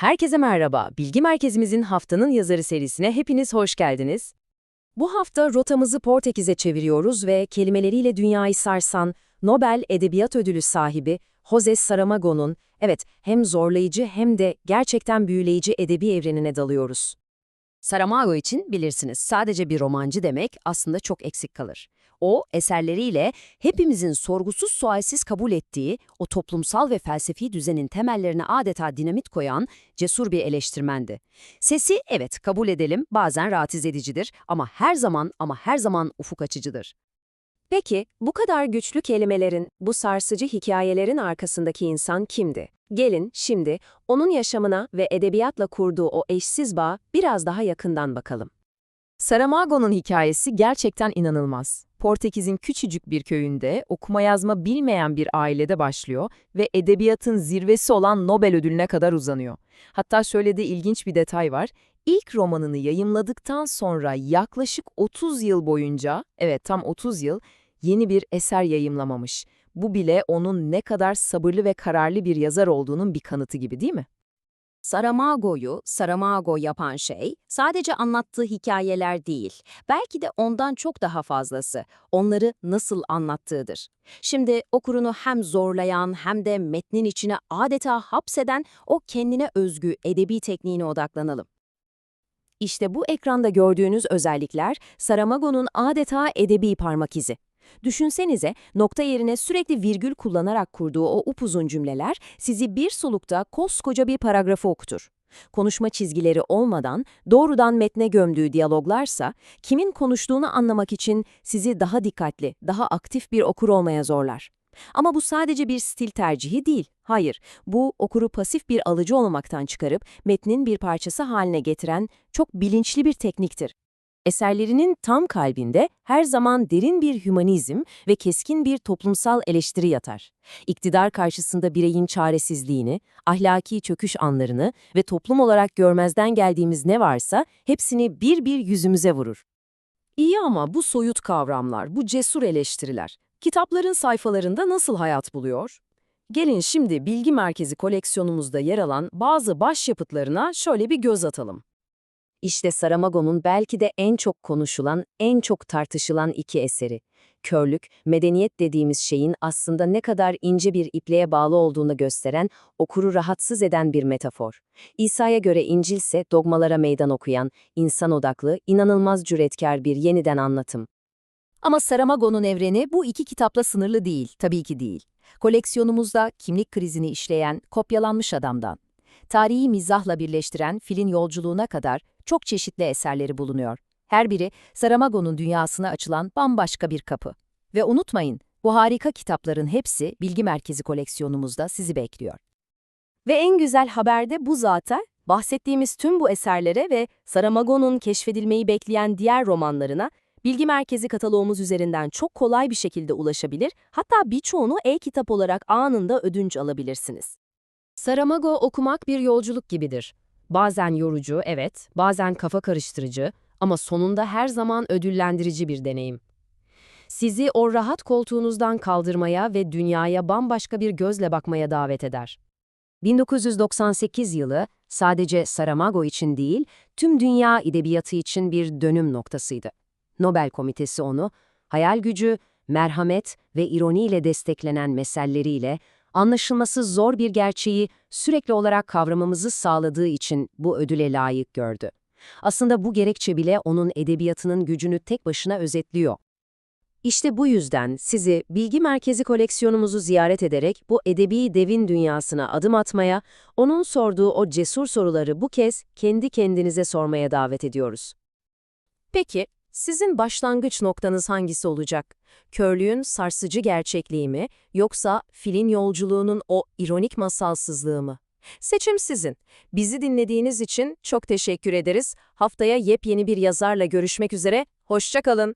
Herkese merhaba. Bilgi Merkezimizin haftanın yazarı serisine hepiniz hoş geldiniz. Bu hafta rotamızı Portekiz'e çeviriyoruz ve kelimeleriyle dünyayı sarsan Nobel Edebiyat Ödülü sahibi José Saramago'nun, evet hem zorlayıcı hem de gerçekten büyüleyici edebi evrenine dalıyoruz. Saramago için bilirsiniz sadece bir romancı demek aslında çok eksik kalır. O eserleriyle hepimizin sorgusuz sualsiz kabul ettiği o toplumsal ve felsefi düzenin temellerine adeta dinamit koyan cesur bir eleştirmendi. Sesi evet kabul edelim bazen rahatsız edicidir ama her zaman ama her zaman ufuk açıcıdır. Peki bu kadar güçlü kelimelerin, bu sarsıcı hikayelerin arkasındaki insan kimdi? Gelin şimdi onun yaşamına ve edebiyatla kurduğu o eşsiz bağı biraz daha yakından bakalım. Saramago'nun hikayesi gerçekten inanılmaz. Portekiz'in küçücük bir köyünde okuma yazma bilmeyen bir ailede başlıyor ve edebiyatın zirvesi olan Nobel ödülüne kadar uzanıyor. Hatta şöyle de ilginç bir detay var. İlk romanını yayımladıktan sonra yaklaşık 30 yıl boyunca, evet tam 30 yıl, yeni bir eser yayımlamamış. Bu bile onun ne kadar sabırlı ve kararlı bir yazar olduğunun bir kanıtı gibi değil mi? Saramago'yu Saramago yapan şey sadece anlattığı hikayeler değil, belki de ondan çok daha fazlası, onları nasıl anlattığıdır. Şimdi okurunu hem zorlayan hem de metnin içine adeta hapseden o kendine özgü edebi tekniğine odaklanalım. İşte bu ekranda gördüğünüz özellikler Saramago'nun adeta edebi parmak izi. Düşünsenize nokta yerine sürekli virgül kullanarak kurduğu o upuzun cümleler sizi bir solukta koskoca bir paragrafı okutur. Konuşma çizgileri olmadan doğrudan metne gömdüğü diyaloglarsa kimin konuştuğunu anlamak için sizi daha dikkatli, daha aktif bir okur olmaya zorlar. Ama bu sadece bir stil tercihi değil. Hayır, bu okuru pasif bir alıcı olmaktan çıkarıp metnin bir parçası haline getiren çok bilinçli bir tekniktir. Eserlerinin tam kalbinde her zaman derin bir hümanizm ve keskin bir toplumsal eleştiri yatar. İktidar karşısında bireyin çaresizliğini, ahlaki çöküş anlarını ve toplum olarak görmezden geldiğimiz ne varsa hepsini bir bir yüzümüze vurur. İyi ama bu soyut kavramlar, bu cesur eleştiriler, kitapların sayfalarında nasıl hayat buluyor? Gelin şimdi Bilgi Merkezi koleksiyonumuzda yer alan bazı başyapıtlarına şöyle bir göz atalım. İşte Saramago'nun belki de en çok konuşulan, en çok tartışılan iki eseri. Körlük, medeniyet dediğimiz şeyin aslında ne kadar ince bir ipliğe bağlı olduğunu gösteren, okuru rahatsız eden bir metafor. İsa'ya göre İncil ise dogmalara meydan okuyan, insan odaklı, inanılmaz cüretkar bir yeniden anlatım. Ama Saramago'nun evreni bu iki kitapla sınırlı değil, tabii ki değil. Koleksiyonumuzda kimlik krizini işleyen Kopyalanmış Adam'dan, tarihi mizahla birleştiren Filin Yolculuğuna kadar çok çeşitli eserleri bulunuyor. Her biri Saramago'nun dünyasına açılan bambaşka bir kapı. Ve unutmayın, bu harika kitapların hepsi Bilgi Merkezi koleksiyonumuzda sizi bekliyor. Ve en güzel haber de bu zaten. Bahsettiğimiz tüm bu eserlere ve Saramago'nun keşfedilmeyi bekleyen diğer romanlarına Bilgi Merkezi kataloğumuz üzerinden çok kolay bir şekilde ulaşabilir, hatta birçoğunu e-kitap olarak anında ödünç alabilirsiniz. Saramago okumak bir yolculuk gibidir. Bazen yorucu, evet, bazen kafa karıştırıcı ama sonunda her zaman ödüllendirici bir deneyim. Sizi o rahat koltuğunuzdan kaldırmaya ve dünyaya bambaşka bir gözle bakmaya davet eder. 1998 yılı sadece Saramago için değil, tüm dünya edebiyatı için bir dönüm noktasıydı. Nobel Komitesi onu, hayal gücü, merhamet ve ironiyle desteklenen meselleriyle anlaşılması zor bir gerçeği sürekli olarak kavramamızı sağladığı için bu ödüle layık gördü. Aslında bu gerekçe bile onun edebiyatının gücünü tek başına özetliyor. İşte bu yüzden sizi Bilgi Merkezi koleksiyonumuzu ziyaret ederek bu edebi devin dünyasına adım atmaya, onun sorduğu o cesur soruları bu kez kendi kendinize sormaya davet ediyoruz. Peki, sizin başlangıç noktanız hangisi olacak? Körlüğün sarsıcı gerçekliği mi, yoksa filin yolculuğunun o ironik masalsızlığı mı? Seçim sizin. Bizi dinlediğiniz için çok teşekkür ederiz. Haftaya yepyeni bir yazarla görüşmek üzere. Hoşçakalın.